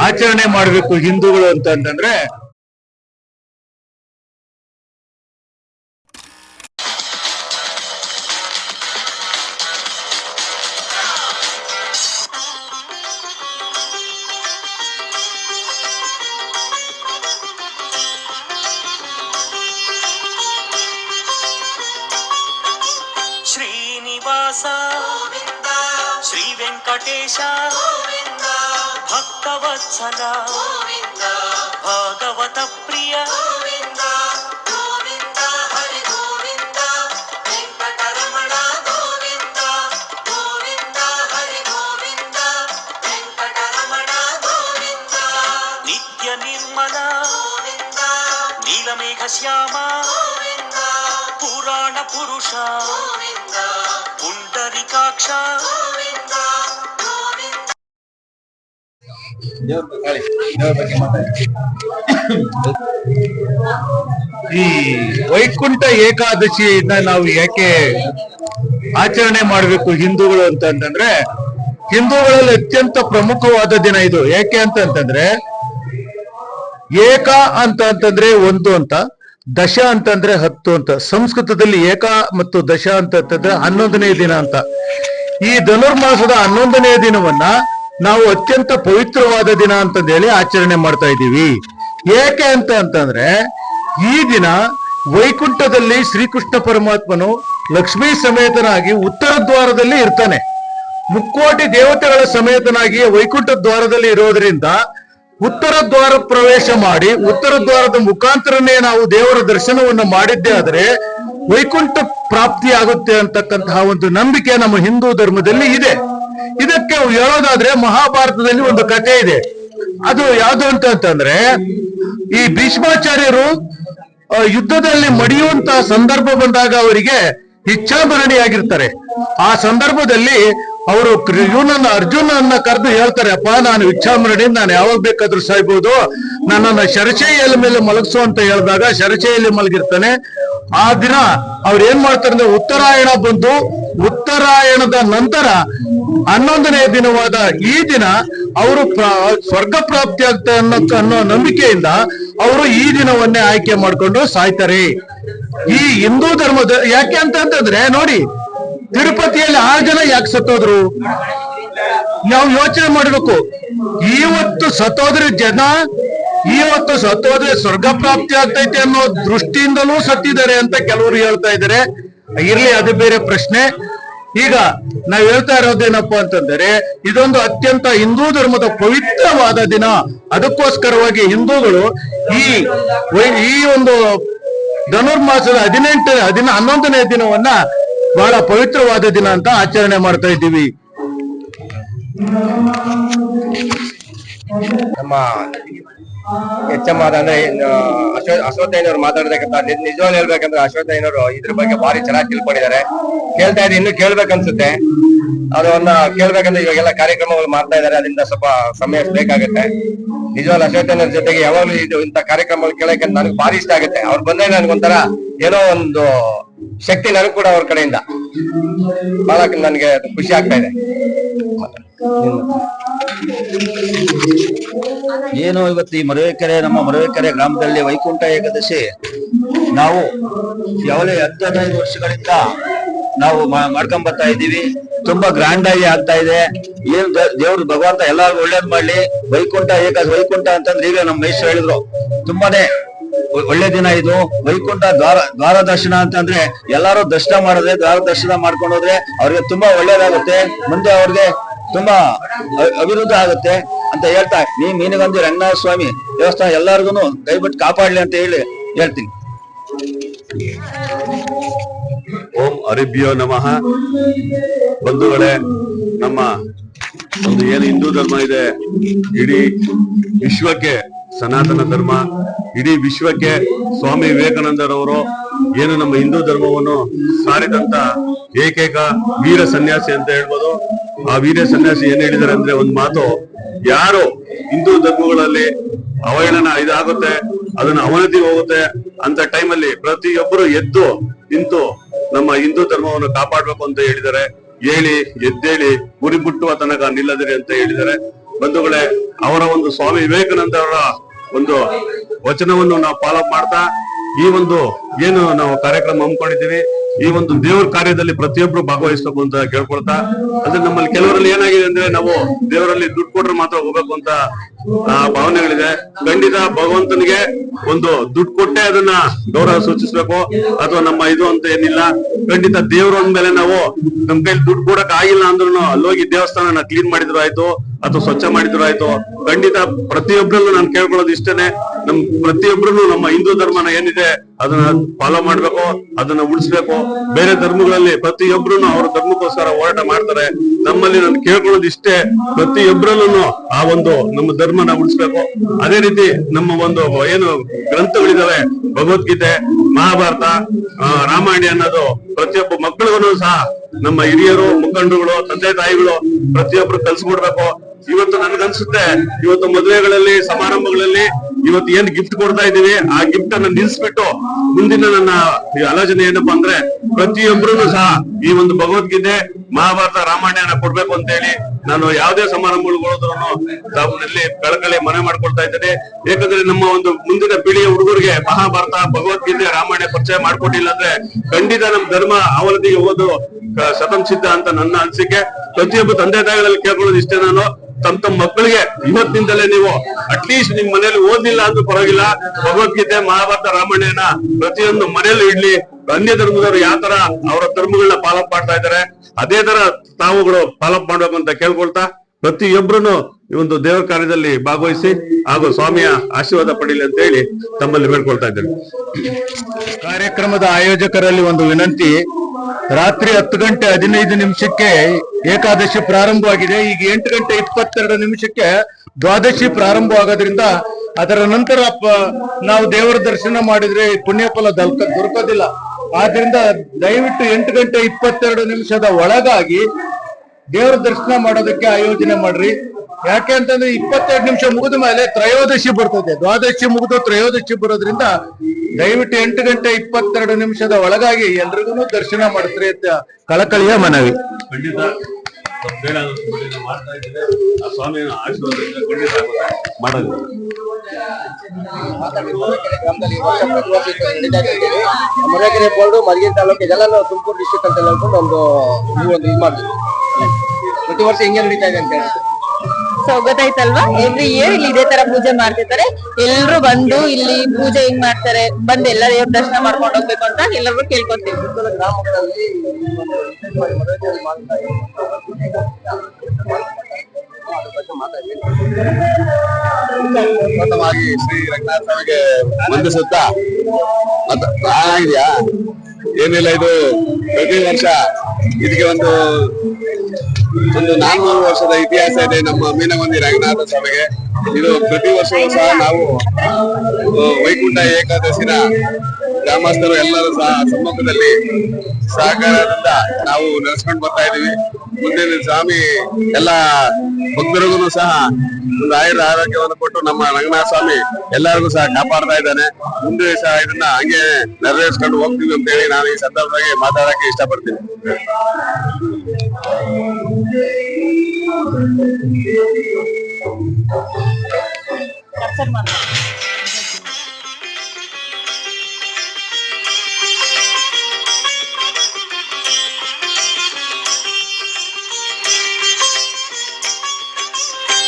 ಆಚರಣೆ ಮಾಡ್ಬೇಕು ಹಿಂದೂಗಳು ಅಂತಂದ್ರೆ గణేశ భక్తవత్సల భాగవత ప్రియ. నిత్య నిర్మల. నీలమేఘ శ్యామ. పురాణ పురుష. పుండరికాక్ష. ಈ ವೈಕುಂಠ ಏಕಾದಶಿಯಿಂದ ನಾವು ಯಾಕೆ ಆಚರಣೆ ಮಾಡ್ಬೇಕು ಹಿಂದೂಗಳು ಅಂತಂದ್ರೆ ಹಿಂದೂಗಳಲ್ಲಿ ಅತ್ಯಂತ ಪ್ರಮುಖವಾದ ದಿನ ಇದು. ಯಾಕೆ ಅಂತಂತಂದ್ರೆ, ಏಕ ಅಂತ ಅಂತಂದ್ರೆ ಒಂದು ಅಂತ, ದಶ ಅಂತಂದ್ರೆ ಹತ್ತು ಅಂತ. ಸಂಸ್ಕೃತದಲ್ಲಿ ಏಕ ಮತ್ತು ದಶ ಅಂತಂತಂದ್ರೆ ಹನ್ನೊಂದನೇ ದಿನ ಅಂತ. ಈ ಧನುರ್ಮಾಸದ ಹನ್ನೊಂದನೇ ದಿನವನ್ನ ನಾವು ಅತ್ಯಂತ ಪವಿತ್ರವಾದ ದಿನ ಅಂತಂದೇಳಿ ಆಚರಣೆ ಮಾಡ್ತಾ ಇದ್ದೀವಿ. ಏಕೆ ಅಂತ ಅಂತಂದ್ರೆ, ಈ ದಿನ ವೈಕುಂಠದಲ್ಲಿ ಶ್ರೀಕೃಷ್ಣ ಪರಮಾತ್ಮನು ಲಕ್ಷ್ಮೀ ಸಮೇತನಾಗಿ ಉತ್ತರ ದ್ವಾರದಲ್ಲಿ ಇರ್ತಾನೆ. ಮುಕ್ಕೋಟಿ ದೇವತೆಗಳ ಸಮೇತನಾಗಿ ವೈಕುಂಠ ದ್ವಾರದಲ್ಲಿ ಇರೋದ್ರಿಂದ ಉತ್ತರ ದ್ವಾರ ಪ್ರವೇಶ ಮಾಡಿ, ಉತ್ತರ ದ್ವಾರದ ಮುಖಾಂತರನೇ ನಾವು ದೇವರ ದರ್ಶನವನ್ನು ಮಾಡಿದ್ದೇ ಆದರೆ ವೈಕುಂಠ ಪ್ರಾಪ್ತಿ ಆಗುತ್ತೆ ಅಂತಕ್ಕಂತಹ ಒಂದು ನಂಬಿಕೆ ನಮ್ಮ ಹಿಂದೂ ಧರ್ಮದಲ್ಲಿ ಇದೆ. ಇದಕ್ಕೆ ಹೇಳೋದಾದ್ರೆ ಮಹಾಭಾರತದಲ್ಲಿ ಒಂದು ಕಥೆ ಇದೆ. ಅದು ಯಾವುದು ಅಂತ ಅಂತಂದ್ರೆ, ಈ ಭೀಷ್ಮಾಚಾರ್ಯರು ಯುದ್ಧದಲ್ಲಿ ಮಡಿಯುವಂತ ಸಂದರ್ಭ ಬಂದಾಗ ಅವರಿಗೆ ಇಚ್ಛಾಭರಣಿಯಾಗಿರ್ತಾರೆ ಆ ಸಂದರ್ಭದಲ್ಲಿ ಅವರು ಇವನನ್ನ ಅರ್ಜುನನ್ನ ಕರೆದು ಹೇಳ್ತಾರೆ, ಅಪ್ಪ, ನಾನು ಇಚ್ಛಾಮರಣಿ ನಾನು ಯಾವಾಗ ಬೇಕಾದ್ರೂ ಸಾಯ್ಬೋದು. ನನ್ನನ್ನ ಶರಚೆಯಲ್ಲಿ ಮೇಲೆ ಮಲಗಿಸು ಅಂತ ಹೇಳಿದಾಗ ಶರಚೆಯಲ್ಲಿ ಮಲಗಿರ್ತಾನೆ. ಆ ದಿನ ಅವ್ರು ಏನ್ ಮಾಡ್ತಾರೆ ಅಂದ್ರೆ ಉತ್ತರಾಯಣ ಬಂದು ಉತ್ತರಾಯಣದ ನಂತರ ಹನ್ನೊಂದನೇ ದಿನವಾದ ಈ ದಿನ ಅವರು ಸ್ವರ್ಗ ಪ್ರಾಪ್ತಿ ಆಗ್ತಾ ಅನ್ನೋ ಅನ್ನೋ ನಂಬಿಕೆಯಿಂದ ಅವರು ಈ ದಿನವನ್ನೇ ಆಯ್ಕೆ ಮಾಡ್ಕೊಂಡು ಸಾಯ್ತಾರೆ. ಈ ಹಿಂದೂ ಧರ್ಮದ ಯಾಕೆ ಅಂತ ಅಂತಂದ್ರೆ ನೋಡಿ, ತಿರುಪತಿಯಲ್ಲಿ ಆರು ಜನ ಯಾಕೆ ಸತ್ತೋದ್ರು? ನಾವು ಯೋಚನೆ ಮಾಡಬೇಕು. ಇವತ್ತು ಸತ್ತೋದ್ರೆ ಜನ ಇವತ್ತು ಸತ್ತೋದ್ರೆ ಸ್ವರ್ಗ ಪ್ರಾಪ್ತಿ ಆಗ್ತೈತೆ ಅನ್ನೋ ದೃಷ್ಟಿಯಿಂದಲೂ ಸತ್ತಿದ್ದಾರೆ ಅಂತ ಕೆಲವರು ಹೇಳ್ತಾ ಇದ್ದಾರೆ. ಇರ್ಲಿ, ಅದು ಬೇರೆ ಪ್ರಶ್ನೆ. ಈಗ ನಾವ್ ಹೇಳ್ತಾ ಇರೋದೇನಪ್ಪಾ ಅಂತಂದ್ರೆ, ಇದೊಂದು ಅತ್ಯಂತ ಹಿಂದೂ ಧರ್ಮದ ಪವಿತ್ರವಾದ ದಿನ. ಅದಕ್ಕೋಸ್ಕರವಾಗಿ ಹಿಂದೂಗಳು ಈ ಈ ಒಂದು ಧನುರ್ಮಾಸದ ಹದಿನೆಂಟನೇ, ಹದಿನ ಹನ್ನೊಂದನೇ ದಿನವನ್ನ ಬಹಳ ಪವಿತ್ರವಾದ ದಿನ ಅಂತ ಆಚರಣೆ ಮಾಡ್ತಾ ಇದ್ದೀವಿ. ನಮ್ಮ ಎಚ್ ಎಂ ಆದ ಅಂದ್ರೆ ಇನ್ನು ಅಶ್ವ ಅಶ್ವತ್ಥಯ್ಯನವ್ರು ಮಾತಾಡ್ಬೇಕಂತ ನಿಜ- ನಿಜವಾಗ್ಲೂ ಹೇಳ್ಬೇಕಂದ್ರೆ ಅಶ್ವತ್ಥಯ್ಯನವರು ಇದ್ರ ಬಗ್ಗೆ ಭಾರಿ ಚೆನ್ನಾಗಿ ತಿಳ್ಕೊಂಡಿದ್ದಾರೆ. ಕೇಳ್ತಾ ಇದ್ದೀನಿ ಇನ್ನು ಕೇಳ್ಬೇಕನ್ಸುತ್ತೆ. ಅದನ್ನ ಕೇಳ್ಬೇಕಂದ್ರೆ ಇವಾಗೆಲ್ಲ ಕಾರ್ಯಕ್ರಮಗಳು ಮಾಡ್ತಾ ಇದ್ದಾರೆ. ಅದರಿಂದ ಸ್ವಲ್ಪ ಸಮಯ ಬೇಕಾಗುತ್ತೆ. ನಿಜವಾಗ್ಲೂ ಅಶ್ವತ್ಥಯ್ಯನವ್ರ ಜೊತೆಗೆ ಯಾವಾಗ್ಲೂ ಇದು ಇಂಥ ಕಾರ್ಯಕ್ರಮಗಳು ಕೇಳಕ್ಕೆ ನನಗೆ ಭಾರಿ ಇಷ್ಟ ಆಗುತ್ತೆ. ಅವ್ರು ಬಂದ್ರೆ ನನ್ಗೊಂಥರ ಏನೋ ಒಂದು ಶಕ್ತಿ ನನಗೆ ಕೂಡ ಅವ್ರ ಕಡೆಯಿಂದ. ಬಹಳ ನನಗೆ ಖುಷಿ ಆಗ್ತಾ ಇದೆ. ಏನು ಇವತ್ತು ಈ ಮರವೇಕೆರೆ, ನಮ್ಮ ಮರವೇಕೆರೆ ಗ್ರಾಮದಲ್ಲಿ ವೈಕುಂಠ ಏಕಾದಶಿ? ನಾವು ಯಾವಲೇ ಹತ್ತು ಹದಿನೈದು ವರ್ಷಗಳಿಂದ ನಾವು ಮಾಡ್ಕೊಂಡ್ ಬರ್ತಾ ಇದ್ದೀವಿ. ತುಂಬಾ ಗ್ರ್ಯಾಂಡ್ ಆಗಿ ಆಗ್ತಾ ಇದೆ. ಏನ್ ದೇವ್ರು ಭಗವಂತ ಎಲ್ಲಾರು ಒಳ್ಳೇದ್ ಮಾಡ್ಲಿ. ವೈಕುಂಠ ಏಕಾದಶಿ ವೈಕುಂಠ ಅಂತಂದ್ರೆ ಈಗ ನಮ್ಮ ಮೈಸೂರು ಹೇಳಿದ್ರು. ತುಂಬಾನೇ ಒಳ್ಳೆ ದಿನ ಇದು. ವೈಕುಂಠ ದ್ವಾರ ದ್ವಾರ ದರ್ಶನ ಅಂತಂದ್ರೆ ಎಲ್ಲಾರು ದರ್ಶನ ಮಾಡಿದ್ರೆ ದ್ವಾರ ದರ್ಶನ ಮಾಡ್ಕೊಂಡು ಹೋದ್ರೆ ಅವ್ರಿಗೆ ತುಂಬಾ ಒಳ್ಳೇದಾಗುತ್ತೆ. ಮುಂದೆ ಅವ್ರಿಗೆ ತುಂಬಾ ಅಭಿವೃದ್ಧಿ ಆಗುತ್ತೆ ಅಂತ ಹೇಳ್ತಾ ನೀ ಮೀನಗಂಜಿ ರಂಗನಾಥ ಸ್ವಾಮಿ ದೇವಸ್ಥಾನ ಎಲ್ಲಾರ್ಗು ಕೈಬಿಟ್ಟು ಕಾಪಾಡ್ಲಿ ಅಂತ ಹೇಳಿ ಹೇಳ್ತೀನಿ. ಓಂ ಅರಿಭ್ಯೋ ನಮಃ. ಬಂಧುಗಳೇ, ನಮ್ಮ ಒಂದು ಏನು ಹಿಂದೂ ಧರ್ಮ ಇದೆ, ಇಡೀ ವಿಶ್ವಕ್ಕೆ ಸನಾತನ ಧರ್ಮ, ಇಡೀ ವಿಶ್ವಕ್ಕೆ ಸ್ವಾಮಿ ವಿವೇಕಾನಂದರವರು ಏನು ನಮ್ಮ ಹಿಂದೂ ಧರ್ಮವನ್ನು ಸಾರಿದಂತ ಏಕೈಕ ವೀರ ಸನ್ಯಾಸಿ ಅಂತ ಹೇಳ್ಬೋದು. ಆ ವೀರ ಸನ್ಯಾಸಿ ಏನ್ ಹೇಳಿದಾರೆ ಅಂದ್ರೆ ಒಂದ್ ಮಾತು, ಯಾರು ಹಿಂದೂ ಧರ್ಮಗಳಲ್ಲಿ ಅವಹೇಳನ ಇದಾಗುತ್ತೆ, ಅದನ್ನ ಅವನತಿ ಹೋಗುತ್ತೆ ಅಂತ ಟೈಮಲ್ಲಿ ಪ್ರತಿಯೊಬ್ಬರು ಎದ್ದು ನಿಂತು ನಮ್ಮ ಹಿಂದೂ ಧರ್ಮವನ್ನು ಕಾಪಾಡ್ಬೇಕು ಅಂತ ಹೇಳಿದ್ದಾರೆ ಹೇಳಿ, ಎದ್ದೇಳಿ, ಗುರಿ ಮುಟ್ಟುವ ತನಕ ನಿಲ್ಲದಿರಿ ಅಂತ ಹೇಳಿದ್ದಾರೆ ಬಂಧುಗಳೇ, ಅವರ ಒಂದು ಸ್ವಾಮಿ ವಿವೇಕಾನಂದ ಅವರ ಒಂದು ವಚನವನ್ನು ನಾವು ಫಾಲೋ ಮಾಡ್ತಾ, ಈ ಒಂದು ಏನು ನಾವು ಕಾರ್ಯಕ್ರಮ ಹಮ್ಮಿಕೊಂಡಿದ್ದೀವಿ, ಈ ಒಂದು ದೇವರ ಕಾರ್ಯದಲ್ಲಿ ಪ್ರತಿಯೊಬ್ರು ಭಾಗವಹಿಸಬೇಕು ಅಂತ ಕೇಳ್ಕೊಳ್ತಾ, ಅಂದ್ರೆ ನಮ್ಮಲ್ಲಿ ಕೆಲವರಲ್ಲಿ ಏನಾಗಿದೆ ಅಂದ್ರೆ ನಾವು ದೇವರಲ್ಲಿ ದುಡ್ಡು ಕೊಟ್ರೆ ಮಾತ್ರ ಹೋಗ್ಬೇಕು ಅಂತ ಭಾವನೆಗಳಿದೆ. ಖಂಡಿತ ಭಗವಂತನಿಗೆ ಒಂದು ದುಡ್ಡು ಕೊಟ್ಟೆ ಅದನ್ನ ಗೌರವ ಸೂಚಿಸ್ಬೇಕು, ಅಥವಾ ನಮ್ಮ ಇದು ಅಂತ ಏನಿಲ್ಲ. ಖಂಡಿತ ದೇವ್ರ ಅಂದ್ಮೇಲೆ ನಾವು ನಮ್ ಕೈಲಿ ದುಡ್ಡು ಕೊಡಕ್ ಆಗಿಲ್ಲ ಅಂದ್ರೂ ಅಲ್ಲೋಗಿ ದೇವಸ್ಥಾನ ಕ್ಲೀನ್ ಮಾಡಿದ್ರು ಆಯ್ತು, ಅಥವಾ ಸ್ವಚ್ಛ ಮಾಡಿದ್ರು ಆಯ್ತು. ಖಂಡಿತ ಪ್ರತಿಯೊಬ್ರಲ್ಲೂ ನಾನು ಕೇಳ್ಕೊಳ್ಳೋದು ಇಷ್ಟನೇ. ನಮ್ ಪ್ರತಿಯೊಬ್ರು ನಮ್ಮ ಹಿಂದೂ ಧರ್ಮನ ಏನಿದೆ ಅದನ್ನ ಫಾಲೋ ಮಾಡ್ಬೇಕು, ಅದನ್ನ ಉಳಿಸ್ಬೇಕು. ಬೇರೆ ಧರ್ಮಗಳಲ್ಲಿ ಪ್ರತಿಯೊಬ್ರು ಅವ್ರ ಧರ್ಮಕ್ಕೋಸ್ಕರ ಹೋರಾಟ ಮಾಡ್ತಾರೆ. ನಮ್ಮಲ್ಲಿ ನಾನು ಕೇಳ್ಕೊಳ್ಳೋದು ಇಷ್ಟೇ ಪ್ರತಿಯೊಬ್ಬರಲ್ಲೂ ಆ ಒಂದು ನಮ್ಮ ಧರ್ಮನ ಉಳಿಸ್ಬೇಕು. ಅದೇ ರೀತಿ ನಮ್ಮ ಒಂದು ಏನು ಗ್ರಂಥಗಳಿದಾವೆ, ಭಗವದ್ಗೀತೆ, ಮಹಾಭಾರತ ರಾಮಾಯಣ ಅನ್ನೋದು ಪ್ರತಿಯೊಬ್ಬ ಮಕ್ಕಳಿಗೂ ಸಹ ನಮ್ಮ ಹಿರಿಯರು, ಮುಖಂಡರುಗಳು, ತಂದೆ ತಾಯಿಗಳು ಪ್ರತಿಯೊಬ್ರು ಕಲ್ಸ್ಕೊಡ್ಬೇಕು. ಇವತ್ತು ನನ್ಗನ್ಸುತ್ತೆ, ಇವತ್ತು ಮದುವೆಗಳಲ್ಲಿ, ಸಮಾರಂಭಗಳಲ್ಲಿ ಇವತ್ತು ಏನ್ ಗಿಫ್ಟ್ ಕೊಡ್ತಾ ಇದೀವಿ? ಆ ಗಿಫ್ಟ್ ಅನ್ನ ನಿಲ್ಸ್ಬಿಟ್ಟು ಮುಂದಿನ ನನ್ನ ಆಲೋಚನೆ ಏನಪ್ಪಾ ಅಂದ್ರೆ ಪ್ರತಿಯೊಬ್ಬರು ಸಹ ಈ ಒಂದು ಭಗವದ್ಗೀತೆ ಮಹಾಭಾರತ ರಾಮಾಯಣ ಕೊಡ್ಬೇಕು ಅಂತ ಹೇಳಿ ನಾನು ಯಾವುದೇ ಸಮಾರಂಭಗಳು ತಾವಿನಲ್ಲಿ ಕಳಕಳಿ ಮನೆ ಮಾಡ್ಕೊಳ್ತಾ ಇದ್ದೇನೆ. ಏಕೆಂದ್ರೆ ನಮ್ಮ ಒಂದು ಮುಂದಿನ ಪೀಳಿಗೆ ಹುಡುಗರಿಗೆ ಮಹಾಭಾರತ, ಭಗವದ್ಗೀತೆ, ರಾಮಾಯಣ ಪರಿಚಯ ಮಾಡ್ಕೊಟ್ಟಿಲ್ಲ ಅಂದ್ರೆ ಖಂಡಿತ ನಮ್ ಧರ್ಮ ಅವಲದಿಗೆ ಓದು ಸತಂ ಸಿದ್ಧ ಅಂತ ನನ್ನ ಅನಿಸಿಕೆ. ಪ್ರತಿಯೊಬ್ಬ ತಂದೆ ತಾಯಿಗಳಲ್ಲಿ ಕೇಳ್ಕೊಳ್ಳೋದು ಇಷ್ಟೇ ನಾನು. ತಮ್ಮ ತಮ್ಮ ಮಕ್ಕಳಿಗೆ ಇವತ್ತಿನಿಂದಲೇ ನೀವು ಅಟ್ಲೀಸ್ಟ್ ನಿಮ್ ಮನೇಲಿ ಓದಿಲ್ಲ ಅಂದ್ರೂ ಪರವಾಗಿಲ್ಲ, ಭಗವದ್ಗೀತೆ, ಮಹಾಭಾರತ ರಾಮಾಯಣ ಪ್ರತಿಯೊಂದು ಮನೆಯಲ್ಲೂ ಇಡ್ಲಿ ಅನ್ಯ ಧರ್ಮದವರು ಯಾವ ತರ ಅವರ ಧರ್ಮಗಳನ್ನ ಪಾಲಪ್ ಮಾಡ್ತಾ ಇದ್ದಾರೆ, ಅದೇ ತರ ತಾವುಗಳು ಪಾಲಪ್ ಮಾಡ್ಬೇಕು ಅಂತ ಕೇಳ್ಕೊಳ್ತಾ ಪ್ರತಿಯೊಬ್ಬರು ಈ ಒಂದು ದೇವರ ಕಾರ್ಯದಲ್ಲಿ ಭಾಗವಹಿಸಿ ಹಾಗೂ ಸ್ವಾಮಿಯ ಆಶೀರ್ವಾದ ಪಡೀಲಿ ಅಂತ ಹೇಳಿ ತಮ್ಮಲ್ಲಿ ಬೇಡ್ಕೊಳ್ತಾ ಇದ್ದೇನೆ. ಕಾರ್ಯಕ್ರಮದ ಆಯೋಜಕರಲ್ಲಿ ಒಂದು ವಿನಂತಿ, ರಾತ್ರಿ ಹತ್ತು ಗಂಟೆ ಹದಿನೈದು ನಿಮಿಷಕ್ಕೆ ಏಕಾದಶಿ ಪ್ರಾರಂಭವಾಗಿದೆ. ಈಗ ಎಂಟು ಗಂಟೆ ಇಪ್ಪತ್ತೆರಡು ನಿಮಿಷಕ್ಕೆ ದ್ವಾದಶಿ ಪ್ರಾರಂಭವಾಗೋದ್ರಿಂದ ಅದರ ನಂತರ ನಾವು ದೇವರ ದರ್ಶನ ಮಾಡಿದ್ರೆ ಪುಣ್ಯ ಫಲ ದಲ್ಕ ದೊರಕೋದಿಲ್ಲ. ಆದ್ರಿಂದ ದಯವಿಟ್ಟು ಎಂಟು ಗಂಟೆ ಇಪ್ಪತ್ತೆರಡು ನಿಮಿಷದ ಒಳಗಾಗಿ ದೇವರ ದರ್ಶನ ಮಾಡೋದಕ್ಕೆ ಆಯೋಜನೆ ಮಾಡ್ರಿ. ಯಾಕೆ ಅಂತಂದ್ರೆ ಇಪ್ಪತ್ತೆರಡು ನಿಮಿಷ ಮುಗಿದ ಮೇಲೆ ತ್ರಯೋದಶಿ ಬರ್ತದೆ. ದ್ವಾದಶಿ ಮುಗಿದು ತ್ರಯೋದಶಿ ಬರೋದ್ರಿಂದ ದಯವಿಟ್ಟು ಎಂಟು ಗಂಟೆ ಇಪ್ಪತ್ತೆರಡು ನಿಮಿಷದ ಒಳಗಾಗಿ ಎಲ್ರಿಗೂ ದರ್ಶನ ಮಾಡ್ತಾರೆ ಅಂತ ಕಳಕಳಿಯ ಮನವಿ. ಖಂಡಿತ. ಮಾಡ್ತಾ ಇದ್ದೇವೆ. ಆ ಸ್ವಾಮಿಯ ಆಶೀರ್ವಾದದಿಂದ ಖಂಡಿತ. ಮಾಡೋದು ಬೋರ್ಡು ತಾಲೂಕು ಇದೆಲ್ಲ ತುಮಕೂರು ಡಿಸ್ಟಿಕ್ ಅಂತ ಹೇಳ್ಕೊಂಡು ಒಂದು ಒಂದು ಇದು ಮಾಡ್ತೀವಿ. ಪ್ರತಿ ವರ್ಷ ಹಿಂಗೆ ನಡೀತಾ ಇದೆ ಅಂತ ಹೇಳಿ. ಸೊ ಗೊತ್ತಾಯ್ತಲ್ವಾ? ಎವ್ರಿ ಇಯರ್ ಇಲ್ಲಿ ಇದೇ ತರ ಪೂಜೆ ಮಾಡ್ತಿರ್ತಾರೆ? ಎಲ್ರು ಬಂದು ಇಲ್ಲಿ ಪೂಜೆ ಹೆಂಗ್ ಮಾಡ್ತಾರೆ? ಬಂದು ಎಲ್ಲ ದೇವ್ರ ದರ್ಶನ ಮಾಡ್ಕೊಂಡು ಹೋಗ್ಬೇಕು ಅಂತ ಎಲ್ಲರೂ ಕೇಳ್ಕೊತೀವಿ. ಒಂದು ಪ್ರಥಮವಾಗಿ ಶ್ರೀ ರಂಗನಾಥ ಸ್ವಾಮಿಗೆ ವಂದಿಸುತ್ತಾ? ಮತ್ತ ಆಗಿದೆಯಾ ಏನಿಲ್ಲ, ಇದು ಪ್ರತಿ ವರ್ಷ ಇದಕ್ಕೆ ಒಂದು ಒಂದು ನಾನ್ನೂರು ವರ್ಷದ ಇತಿಹಾಸ ಇದೆ. ನಮ್ಮ ಮೀನಮಂದಿ ರಂಗನಾಥ ಸ್ವಾಮಿಗೆ. ಇದು ಪ್ರತಿ ವರ್ಷವೂ ಸಹ ನಾವು ವೈಕುಂಠ ಏಕಾದಶಿನ ಗ್ರಾಮಸ್ಥರು ಎಲ್ಲರೂ ಸಹ ಸಮ್ಮುಖದಲ್ಲಿ ಸಹಕಾರದಿಂದ ನಾವು ನಡೆಸ್ಕೊಂಡು ಬರ್ತಾ ಇದೀವಿ. ಮುಂದಿನ ಸ್ವಾಮಿ ಎಲ್ಲ ಭಕ್ತರಿಗೂ ಸಹ ಒಂದು ಆಯುರ ಆರೋಗ್ಯವನ್ನು ಕೊಟ್ಟು ನಮ್ಮ ರಂಗನಾಥ ಸ್ವಾಮಿ ಎಲ್ಲರಿಗೂ ಸಹ ಕಾಪಾಡ್ತಾ ಇದ್ದಾನೆ. ಮುಂದೆ ಸಹ ಇದನ್ನ ಹಂಗೆ ನೆರವೇರಿಸ್ಕೊಂಡು ಹೋಗ್ತೀವಿ ಅಂತ ಹೇಳಿ ನಾನು ಈ ಸಂದರ್ಭದಲ್ಲಿ ಮಾತಾಡಕ್ಕೆ ಇಷ್ಟಪಡ್ತೀನಿ.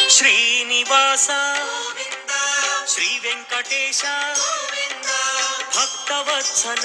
ಶ್ರೀನಿವಾಸ ಶ್ರೀ ವೆಂಕಟೇಶ ಭಕ್ತವತ್ಸಲ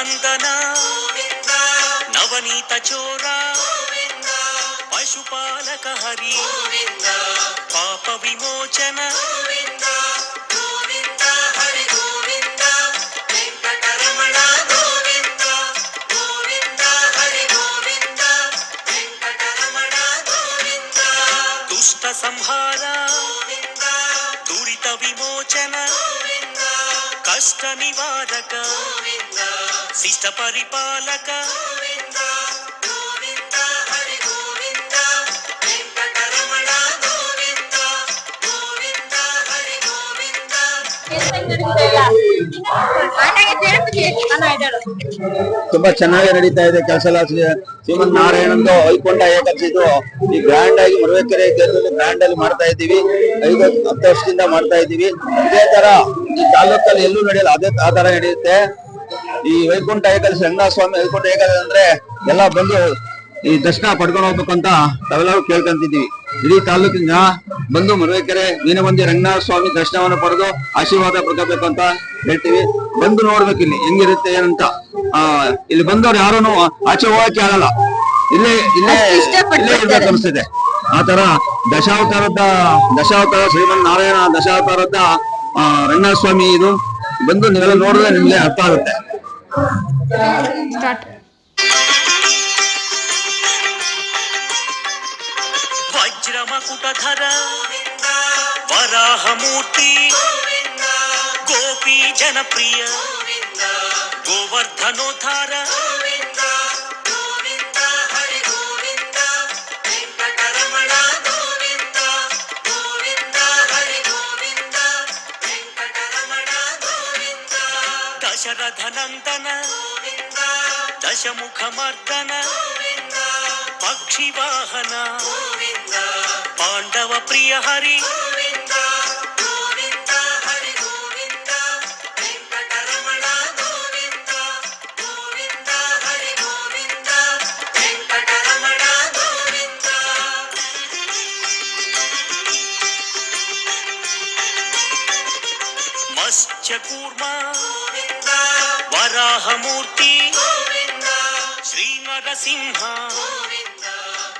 నందన నవనీత చోరా పశుపాలక హరి పాప విమోచన దుష్ట సంహార దురిత విమోచన కష్ట నివారక ಶಿಷ್ಟ ಪರಿಪಾಲಕ. ಗೋವಿಂದ ಹರಿ ಗೋವಿಂದ ವೆಂಕಟರಮಣ ಗೋವಿಂದ ಗೋವಿಂದ ಹರಿ ಗೋವಿಂದ. ತುಂಬಾ ಚೆನ್ನಾಗಿ ನಡೀತಾ ಇದೆ ಕೆಲಸ ಶ್ರೀಮಂತ ನಾರಾಯಣಂದು ಐಕೊಂಡ ಏಕಾದಶಿದು ಈ ಗ್ರ್ಯಾಂಡ್ ಆಗಿ ಮರವೇಕೆರೆ ಕೇಂದ್ರದಲ್ಲಿ ಗ್ರ್ಯಾಂಡ್ ಅಲ್ಲಿ ಮಾಡ್ತಾ ಇದ್ದೀವಿ. ಐದು ಹತ್ತು ವರ್ಷದಿಂದ ಮಾಡ್ತಾ ಇದ್ದೀವಿ. ಇದೇ ತರ ಈ ತಾಲೂಕಲ್ಲಿ ಎಲ್ಲೂ ನಡೆಯಲ್ಲ. ಅದೇ ಆ ತರ ನಡೆಯುತ್ತೆ. ಈ ವೈಕುಂಠ ಏಕಾದಶಿ ರಂಗನಾಥ ಸ್ವಾಮಿ ವೈಕುಂಠ ಏಕಾದಶಿ ಅಂದ್ರೆ ಎಲ್ಲ ಬಂದು ಈ ದರ್ಶನ ಪಡ್ಕೊಂಡು ಹೋಗ್ಬೇಕು ಅಂತ ತಾವೆಲ್ಲರೂ ಕೇಳ್ಕೊಂತಿದ್ವಿ ಇಡೀ ತಾಲೂಕಿನ ಬಂದು ನೀನು ದೀನಬಂದಿ ರಂಗನಾಥ ಸ್ವಾಮಿ ದರ್ಶನವನ್ನು ಪಡೆದು ಆಶೀರ್ವಾದ ಪಡ್ಕೋಬೇಕು ಅಂತ ಹೇಳ್ತೀವಿ. ಬಂದು ನೋಡ್ಬೇಕು ಇಲ್ಲಿ ಹೆಂಗಿರುತ್ತೆ ಏನಂತ. ಆ ಇಲ್ಲಿ ಬಂದವ್ರು ಯಾರನ್ನು ಆಚೆ ಹೋಗಕ್ಕೆ ಆಗಲ್ಲ. ಇಲ್ಲೇ ಇಲ್ಲೇ ಇಲ್ಲೇ ಇರ್ಬೇಕು ಅನ್ಸ್ತಿದೆ ಆ ತರ ದಶಾವತಾರದ ದಶಾವತಾರ ಶ್ರೀಮನ್ ನಾರಾಯಣ ದಶಾವತಾರದ ಆ, ರಂಗನಾಥ ಸ್ವಾಮಿ ಇದು ಬಂದು ನೀವೆಲ್ಲ ನೋಡಿದ್ರೆ ನಿಮ್ಗೆ ಅರ್ಥ ಆಗುತ್ತೆ. स्टार्ट वज्रमकुटधर वराहमूर्ति गोपी जनप्रिय गोवर्धनोधार దశరథనందన దశముఖమర్దన పక్షివాహన పాండవ ప్రియ హరి వరాహమూర్తి శ్రీ నరసింహ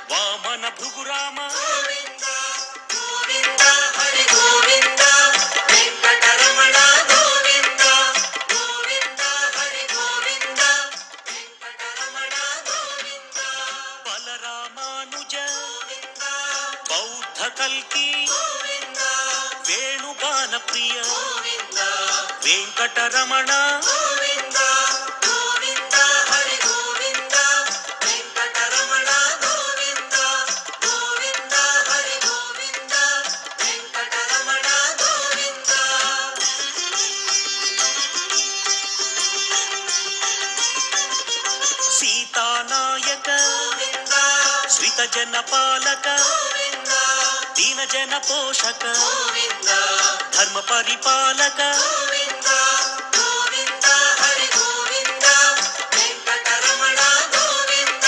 వామన భృగురామ. బలరామానుజ. బౌద్ధ కల్కి. వెంకటరమణ. ಜನ ಪಾಲಕ ದೀನ ಜನ ಪೋಷಕ ಧರ್ಮ ಪರಿಪಾಲಕ ಹರಿ ಗೋವಿಂದ ವೆಂಕಟರಮಣ ಗೋವಿಂದ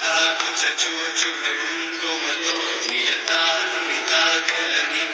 Thank you.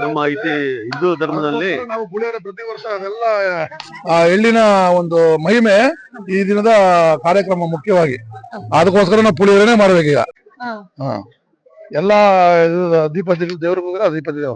ನಮ್ಮ ಇತಿ ಹಿಂದೂ ಧರ್ಮದಲ್ಲಿ ನಾವು ಪುಳಿಯೋರೆ ಪ್ರತಿ ವರ್ಷ ಅದೆಲ್ಲ ಆ ಎಳ್ಳಿನ ಒಂದು ಮಹಿಮೆ ಈ ದಿನದ ಕಾರ್ಯಕ್ರಮ ಮುಖ್ಯವಾಗಿ. ಅದಕ್ಕೋಸ್ಕರ ನಾವು ಪುಳಿಯೋರೆನೆ ಮಾಡ್ಬೇಕೀಗ. ಹಾ. ಹಾ. ಎಲ್ಲಾ ಇದು ದೀಪ ದೇವ್ರಿಗೆ ಹೋದ್ರೆ ದೀಪ ದೇವ್ರು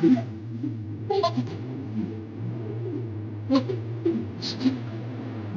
Thank you.